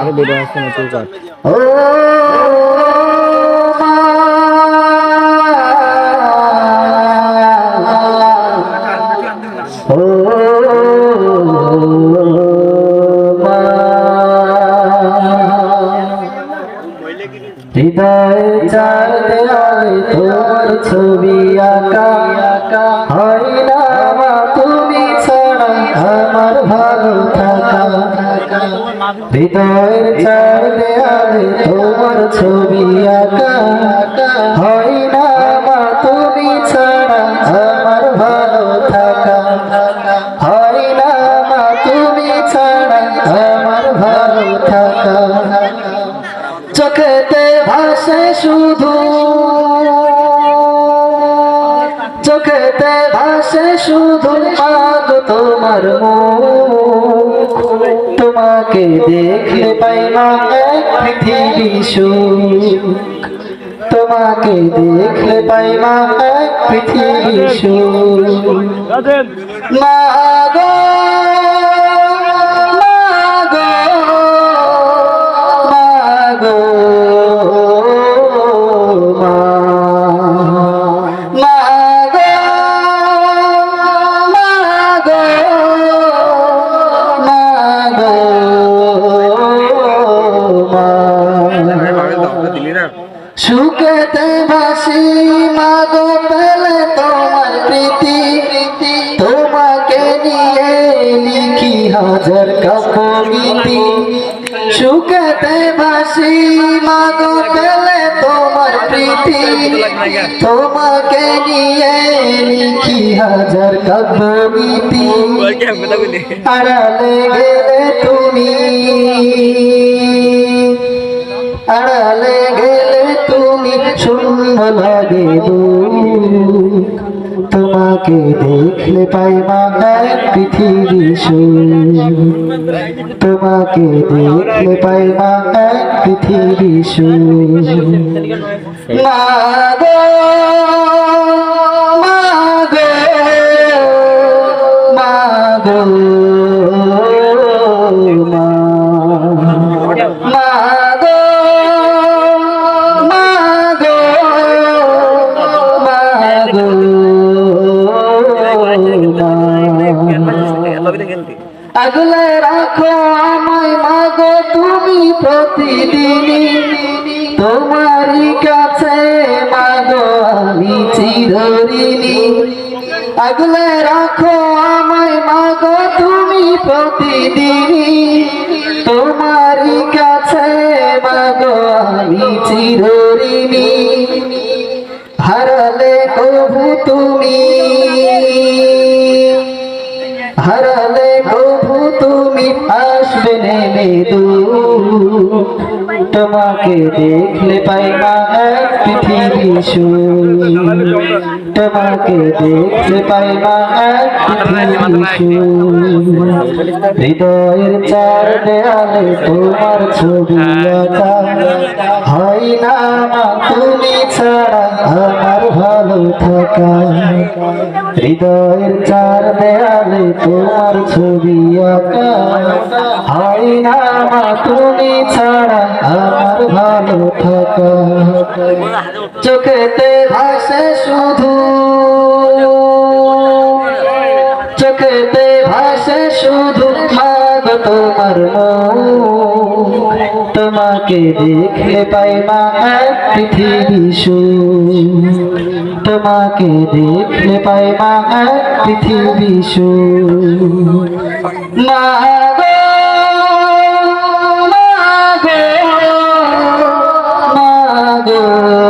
আরে বেড়ে আসছে না তুই কাট ও হৃদয় চার দেয়ালে তোমার ছবি আঁকা। আঁকা হয় না তুমি ছাড়া আমার ভালো থাকা। হৃদয়ের চার দেয়ালে তোমার ছবি আঁকা। হয় না তুমি ছাড়া আমার ভালো থাকা। হয় না মা, তুমি ছাড়া আমার ভালো থাকা। চোখেতে ভাসে শুধু। চোখেতে ভাসে শুধু আগ তোমার তোমাকে দেখলে পাই না এক পৃথিবী সুখ। তোমাকে দেখলে পাই না এক পৃথিবী সুখ। মা লিখি হাজার কবিতি সুখেতে ভাসি মাগো পেলে তোমার প্রীতি। তোমাকে নিয়ে লিখি হাজার কবিতি আড়ালে গেলে তুমি। আড়ালে গেলে তুমি, শূন্য লাগে দুঃখ। তোমাকে দেখলে পাই মা পৃথিবী তোমাকে দেখলে পাই মা পৃথিবী। মা গো মা গো আগলে রাখো আমায়, মাগো তুমি প্রতিদিনই। তোমারই কাছে, মাগো আমি চিরঋণী। আগলে রাখো আমায়, মাগো তুমি প্রতিদিনই। তোমারই কাছে, মাগো আমি চিরঋণী। হারালে কবু তুমি হারালে কবু তুমি আসবে নেমে তোমাকে দেখলে পাই না এক পৃথিবী তোমাকে দেখলে পাই না এক পৃথিবী হৃদয়ের চার দেয়ালে তোমার ছবি হয় না তুমি ছাড়া আমার থাকা হৃদয়ের চার দেয়ালে তোমার ছবি আঁকা। হয় না তুমি ছাড়া আমার ভালো থাকা। চোখেতে তোমাকে দেখলে পাই মা পৃথিবী তোমাকে দেখলে পাই মা পৃথিবী না গো না